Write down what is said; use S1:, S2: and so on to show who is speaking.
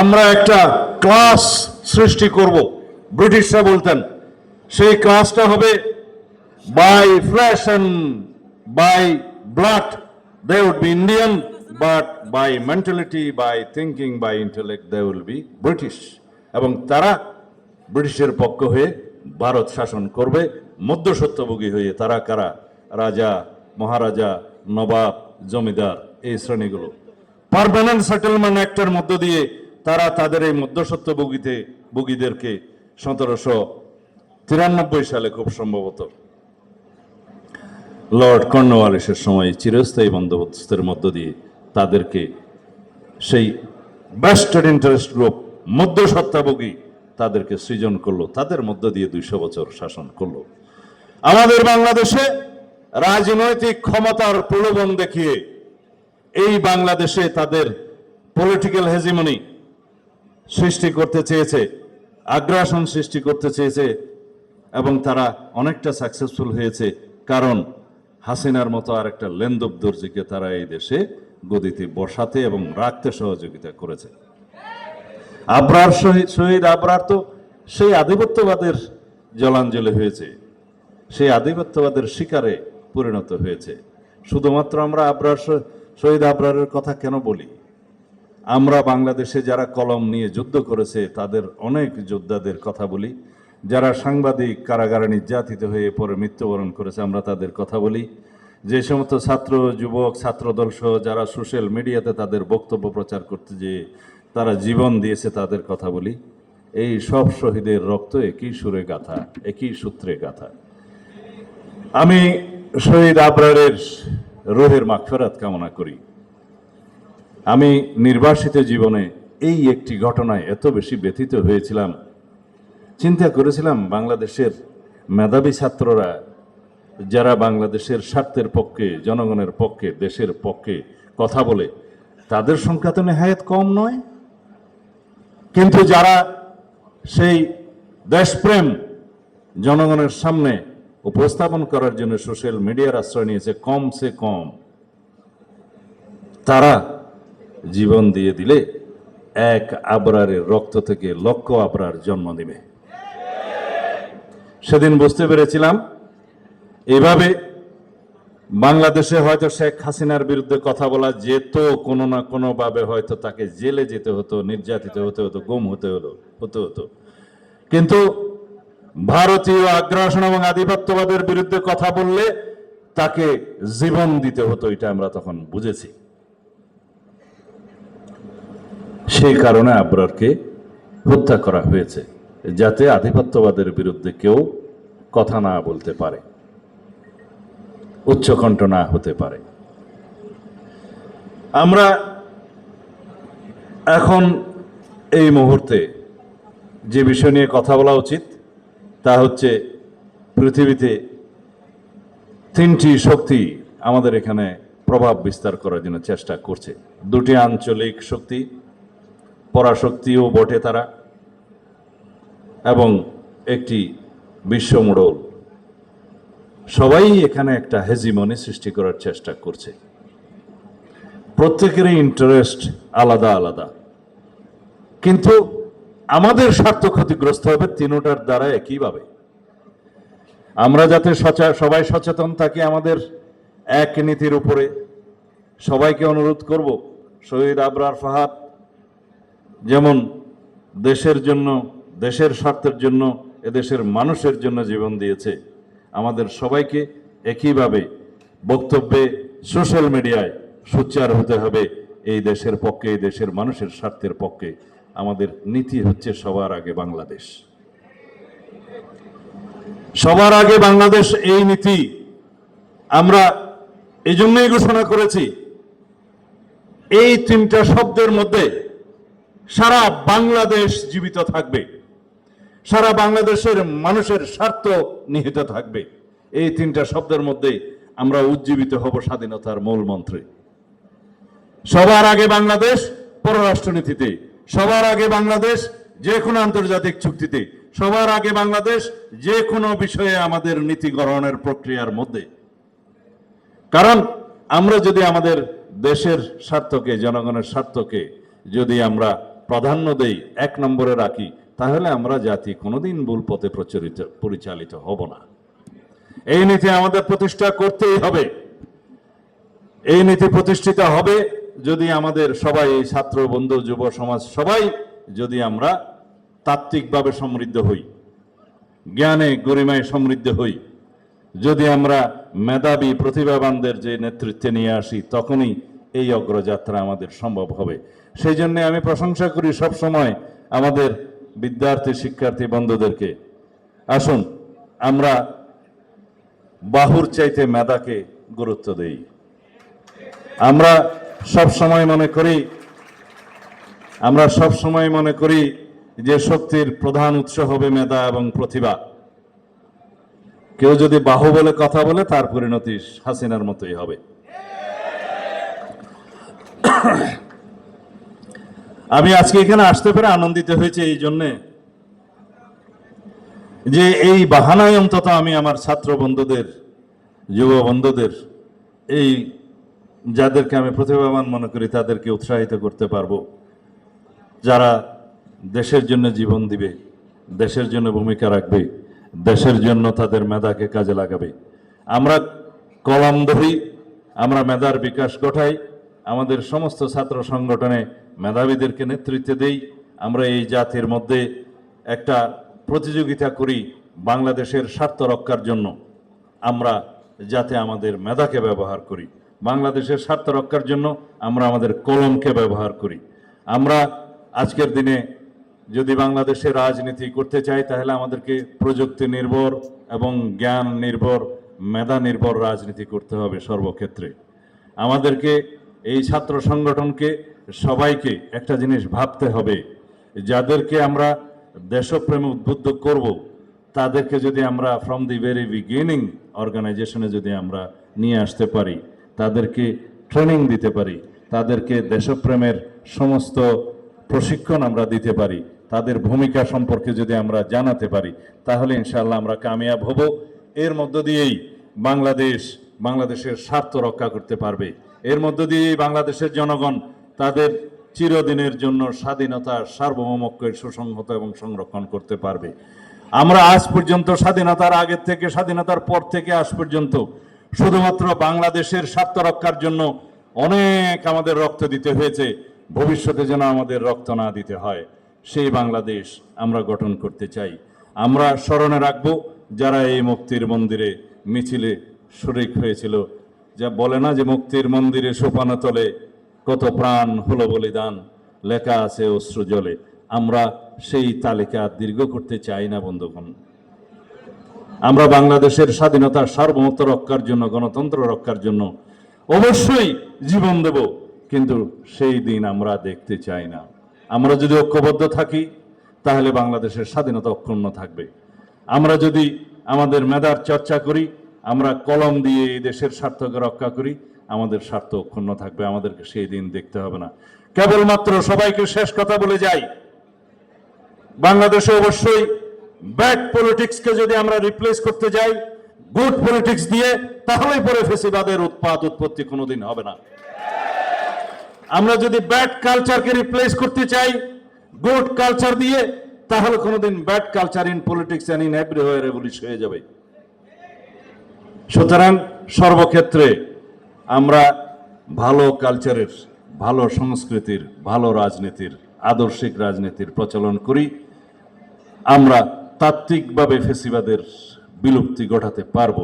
S1: আমরা একটা ক্লাস সৃষ্টি করব। ব্রিটিশরা বলতেন, সেই ক্লাসটা হবে by flesh and by blood they would be Indian but by mentality by thinking by intellect they will be British এবং তারা ব্রিটিশের পক্ষ হয়ে ভারত শাসন করবে। মধ্যসত্যভোগী হয়ে তারা কারা? রাজা, মহারাজা, নবাব, জমিদার, এই শ্রেণীগুলো। পার্মানেন্ট সেটেলমেন্ট অ্যাক্টের মধ্য দিয়ে তারা তাদের এই মধ্যসত্যভোগীতে, ভোগীদেরকে সতেরোশো তিরানব্বই সালে খুব সম্ভবত। লর্ড কর্নওয়ালিসের সময় চিরস্থায়ী বন্দোবস্তের মধ্য দিয়ে তাদেরকে সেই বেস্টেড ইন্টারেস্ট গ্রুপ মধ্যসত্ত্বাভোগী তাদেরকে সৃজন করল, তাদের মধ্য দিয়ে দুইশো বছর শাসন করল। আমাদের বাংলাদেশে রাজনৈতিক ক্ষমতার প্রলোভন দেখিয়ে এই বাংলাদেশে তাদের পলিটিক্যাল হেজিমনি সৃষ্টি করতে চেয়েছে, আগ্রাসন সৃষ্টি করতে চেয়েছে, এবং তারা অনেকটা সাকসেসফুল হয়েছে। কারণ হাসিনার মতো আর একটা লেন্দব দর্জিকে তারা এই দেশে গদিতে বসাতে এবং রাখতে সহযোগিতা করেছে। আবরার শহীদ শহীদ আবরার তো সেই আধিপত্যবাদের জলাঞ্জলি হয়েছে। সেই আধিপত্যবাদের শিকারে পরিণত হয়েছে। শুধুমাত্র আমরা আবরার শহীদ আবরারের কথা কেন বলি? আমরা বাংলাদেশে যারা কলম নিয়ে যুদ্ধ করেছে, তাদের অনেক যোদ্ধাদের কথা বলি। যারা সাংবাদিক, কারাগারে নির্যাতিত হয়ে পরে মৃত্যুবরণ করেছে, আমরা তাদের কথা বলি। যে সমস্ত ছাত্র, যুবক ছাত্রদল সহ যারা সোশ্যাল মিডিয়াতে তাদের বক্তব্য প্রচার করতে যে তারা জীবন দিয়েছে, তাদের কথা বলি। এই সব শহীদের রক্ত একই সুরে গাথা, একই সূত্রে গাথা। আমি শহীদ আবরারের রোহের মাগফেরাত কামনা করি। আমি নির্বাসিত জীবনে এই একটি ঘটনায় এত বেশি ব্যথিত হয়েছিলাম। চিন্তা করেছিলাম বাংলাদেশের মেধাবী ছাত্ররা, যারা বাংলাদেশের স্বার্থের পক্ষে, জনগণের পক্ষে, দেশের পক্ষে কথা বলে, তাদের সংখ্যা তো নেহায়ত কম নয়। কিন্তু যারা সেই দেশপ্রেম জনগণের সামনে উপস্থাপন করার জন্য সোশ্যাল মিডিয়ার আশ্রয় নিয়েছে কম সে কম। তারা জীবন দিয়ে দিলে এক আবরারের রক্ত থেকে লক্ষ আবরার জন্ম দিবে সেদিন বুঝতে পেরেছিলাম, এভাবে বাংলাদেশে হয়তো শেখ হাসিনার বিরুদ্ধে কথা বলা যেত কোনো না কোনো ভাবে হয়তো তাকে জেলে যেতে হতো, নির্যাতিত হতে হতো, গুম হতে হলো, হতে হতো। কিন্তু ভারতীয় আগ্রাসন এবং আধিপত্যবাদের বিরুদ্ধে কথা বললে তাকে জীবন দিতে হতো, এটা আমরা তখন বুঝেছি। সেই কারণে আবরারকে হত্যা করা হয়েছে, যাতে আধিপত্যবাদের বিরুদ্ধে কেউ কথা না বলতে পারে, উচ্চকণ্ঠ না হতে পারে। আমরা এখন এই মুহূর্তে যে বিষয় নিয়ে কথা বলা উচিত তা হচ্ছে পৃথিবীতে তিনটি শক্তি আমাদের এখানে প্রভাব বিস্তার করার জন্য চেষ্টা করছে। দুটি আঞ্চলিক শক্তি, পরাশক্তিও বটে তারা, এবং একটি বিশ্বমোড়ল। সবাই এখানে একটা হেজিমনি সৃষ্টি করার চেষ্টা করছে। প্রত্যেকেরই ইন্টারেস্ট আলাদা আলাদা। কিন্তু আমাদের স্বার্থ ক্ষতিগ্রস্ত হবে তিনোটার দ্বারা একইভাবে। আমরা যাতে সবাই সচেতন থাকি আমাদের এক নীতির উপরে। সবাইকে অনুরোধ করব, শহীদ আবরার ফাহাদ, যেমন দেশের জন্য, দেশের স্বার্থের জন্য, এদেশের মানুষের জন্য জীবন দিয়েছে। আমাদের সবাইকে একইভাবে বক্তব্যে সোশ্যাল মিডিয়ায় সোচ্চার হতে হবে। এই দেশের পক্ষে, এই দেশের মানুষের স্বার্থের পক্ষে। আমাদের নীতি হচ্ছে সবার আগে বাংলাদেশ। সবার আগে বাংলাদেশ এই নীতি। আমরা এই জন্যই ঘোষণা করেছি, এই তিনটা শব্দের মধ্যে সারা বাংলাদেশ জীবিত থাকবে। সারা বাংলাদেশের মানুষের স্বার্থ নিহিত থাকবে। এই তিনটা শব্দের মধ্যে আমরা উজ্জীবিত হব স্বাধীনতার মূল মন্ত্রে। সবার আগে বাংলাদেশ পররাষ্ট্রনীতিতে সবার আগে বাংলাদেশ যে কোনো আন্তর্জাতিক চুক্তিতে, সবার আগে বাংলাদেশ যে কোনো বিষয়ে আমাদের নীতি গ্রহণের প্রক্রিয়ার মধ্যে। কারণ আমরা যদি আমাদের দেশের স্বার্থকে, জনগণের স্বার্থকে যদি আমরা প্রাধান্য দেই, এক নম্বরে রাখি, তাহলে আমরা জাতি কোনোদিন ভুল পথে প্রচলিত, পরিচালিত হব না। এই নীতি আমাদের প্রতিষ্ঠা করতেই হবে। এই নীতি প্রতিষ্ঠিত হবে যদি আমাদের সবাই, এই ছাত্র, বন্ধু, যুব সমাজ, সবাই যদি আমরা তাত্ত্বিকভাবে সমৃদ্ধ হই, জ্ঞানে, গরিমায় সমৃদ্ধ হই, যদি আমরা মেধাবী, প্রতিভাবানদের যে নেতৃত্বে নিয়ে আসি, তখনই এই অগ্রযাত্রা আমাদের সম্ভব হবে। সেই জন্য আমি প্রশংসা করি সব সময় আমাদের বিদ্যার্থী, শিক্ষার্থী, বন্ধুদেরকে। আসুন, আমরা বাহুর চাইতে মেধাকে গুরুত্ব দেই। আমরা সব সময় মনে করি, আমরা সব সময় মনে করি যে শক্তির প্রধান উৎস হবে মেধা এবং প্রতিভা। কেউ যদি বাহু বলে কথা বলে, তার পরিণতি হাসিনার মতোই হবে। আমি আজকে এখানে আসতে পেরে আনন্দিত হয়েছে এই জন্যে যে এই বাহানায় অন্তত আমি আমার ছাত্র বন্ধুদের, যুব বন্ধুদের, এই যাদেরকে আমি প্রতিভাবান মনে করি, তাদেরকে উৎসাহিত করতে পারব। যারা দেশের জন্য জীবন দিবে, দেশের জন্য ভূমিকা রাখবে, দেশের জন্য তাদের মেধাকে কাজে লাগাবে। আমরা কলম ধরি আমরা মেধার বিকাশ ঘটাই, আমাদের সমস্ত ছাত্র সংগঠনে মেধাবীদেরকে নেতৃত্ব দেই, আমরা এই জাতির মধ্যে একটা প্রতিযোগিতা করি বাংলাদেশের স্বার্থ রক্ষার জন্য। আমরা যাতে আমাদের মেধাকে ব্যবহার করি। বাংলাদেশের স্বার্থ রক্ষার জন্য আমরা আমাদের কলমকে ব্যবহার করি। আমরা আজকের দিনে যদি বাংলাদেশে রাজনীতি করতে চাই, তাহলে আমাদেরকে প্রযুক্তি নির্ভর এবং জ্ঞান নির্ভর, মেধা নির্ভর রাজনীতি করতে হবে সর্বক্ষেত্রে। আমাদেরকে এই ছাত্র সংগঠনকে, সবাইকে একটা জিনিস ভাবতে হবে, যাদেরকে আমরা দেশপ্রেমে উদ্বুদ্ধ করব, তাদেরকে যদি আমরা ফ্রম দি ভেরি বিগিনিং অর্গানাইজেশনে যদি আমরা নিয়ে আসতে পারি তাদেরকে ট্রেনিং দিতে পারি, তাদেরকে দেশপ্রেমের সমস্ত প্রশিক্ষণ আমরা দিতে পারি, তাদের ভূমিকা সম্পর্কে যদি আমরা জানাতে পারি, তাহলে ইনশাল্লাহ আমরা কামিয়াব হব। এর মধ্য দিয়েই বাংলাদেশ বাংলাদেশের স্বার্থ রক্ষা করতে পারবে। এর মধ্য দিয়েই বাংলাদেশের জনগণ তাদের চিরদিনের জন্য স্বাধীনতা, সার্বভৌমত্বের সুসংহত এবং সংরক্ষণ করতে পারবে। আমরা আজ পর্যন্ত স্বাধীনতার আগের থেকে, স্বাধীনতার পর থেকে আজ পর্যন্ত শুধুমাত্র বাংলাদেশের স্বার্থ রক্ষার জন্য অনেক আমাদের রক্ত দিতে হয়েছে। ভবিষ্যতে যেন আমাদের রক্ত না দিতে হয়। সেই বাংলাদেশ আমরা গঠন করতে চাই। আমরা স্মরণে রাখব যারা এই মুক্তির মন্দিরে মিছিলে শরিক হয়েছিল। যা বলে না যে মুক্তির মন্দিরে সোপানো তলে কত প্রাণ হলো বলিদান, লেখা আছে অশ্রু জলে। আমরা সেই তালিকা দীর্ঘ করতে চাই না বন্ধুগণ। আমরা বাংলাদেশের স্বাধীনতার সার্বভৌমত্ব রক্ষার জন্য, গণতন্ত্র রক্ষার জন্য অবশ্যই জীবন দেব, কিন্তু সেই দিন আমরা দেখতে চাই না। আমরা যদি ঐক্যবদ্ধ থাকি, তাহলে বাংলাদেশের স্বাধীনতা অক্ষুণ্ণ থাকবে। আমরা যদি আমাদের মেধার চর্চা করি, আমরা কলম দিয়ে এই দেশের স্বার্থকে রক্ষা করি, আমাদের স্বার্থ অক্ষুণ্ণ থাকবে, আমাদেরকে সেই দিন দেখতে হবে না। কেবলমাত্র সবাইকে শেষ কথা বলে যাই। বাংলাদেশে অবশ্যই ব্যাড পলিটিক্সকে যদি আমরা রিপ্লেস করতে যাই গুড পলিটিক্স দিয়ে, তাহলেই পরে ফেসিবাদের উৎপাদ উৎপত্তি কোনোদিন হবে না। আমরা যদি ব্যাড কালচারকে রিপ্লেস করতে চাই গুড কালচার দিয়ে, তাহলে কোনোদিন bad culture in politics and in everywhere রেভলিশ হয়ে যাবে। সুতরাং সর্বক্ষেত্রে আমরা ভালো কালচারের ভালো সংস্কৃতির, ভালো রাজনীতির, আদর্শিক রাজনীতির প্রচলন করি। আমরা তাত্ত্বিকভাবে ফেসিবাদের বিলুপ্তি ঘটাতে পারব।